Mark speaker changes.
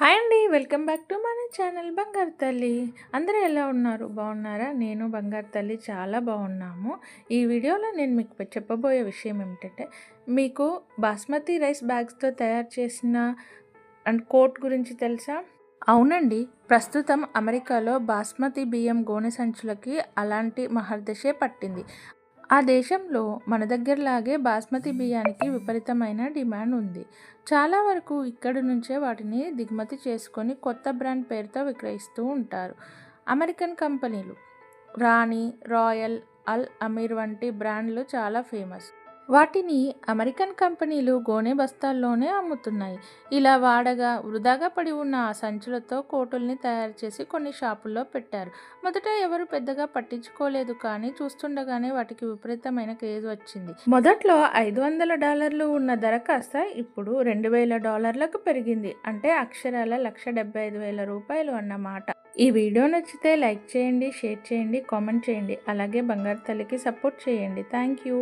Speaker 1: Hi అండి welcome back to మన channel Bangaru Talli. అందరూ ఎలా ఉన్నారు? బాగున్నారా? నేను బంగారు తల్లి చాలా బాగున్నాము. ఈ వీడియోలో నేను మీకు చెప్పబోయే విషయం ఏమిటంటే మీకు బాస్మతి రైస్ బ్యాగ్స్తో తయారు చేసిన అండ్ కోట్ గురించి తెలుసా? అవునండి. ప్రస్తుతం అమెరికాలో బాస్మతి బియ్యం గోనె సంచులకి అలాంటి మహర్దశే పట్టింది. ఆ దేశంలో మన దగ్గరలాగే బాస్మతి బియ్యానికి విపరీతమైన డిమాండ్ ఉంది. చాలా వరకు ఇక్కడి నుంచే వాటిని దిగుమతి చేసుకొని కొత్త బ్రాండ్ పేరుతో విక్రయిస్తూ ఉంటారు. అమెరికన్ కంపెనీలు రాణి రాయల్ అల్ అమీర్ వంటి బ్రాండ్లు చాలా ఫేమస్. వాటిని అమెరికన్ కంపెనీలు గోనె బస్తాల్లోనే అమ్ముతున్నాయి. ఇలా వాడగా వృధాగా పడి ఉన్న ఆ సంచులతో కోటుల్ని తయారు చేసి కొన్ని షాపుల్లో పెట్టారు. మొదట ఎవరు పెద్దగా పట్టించుకోలేదు కానీ చూస్తుండగానే వాటికి విపరీతమైన క్రేజ్ వచ్చింది. మొదట్లో ఐదు వందల డాలర్లు ఉన్న ధర కాస్త ఇప్పుడు రెండు వేల డాలర్లకు పెరిగింది. అంటే అక్షరాల లక్ష డెబ్బై ఐదు వేల రూపాయలు అన్నమాట ఈ వీడియో నచ్చితే లైక్ చేయండి షేర్ చేయండి కామెంట్ చేయండి. అలాగే బంగారు తల్లికి సపోర్ట్ చేయండి. Thank you.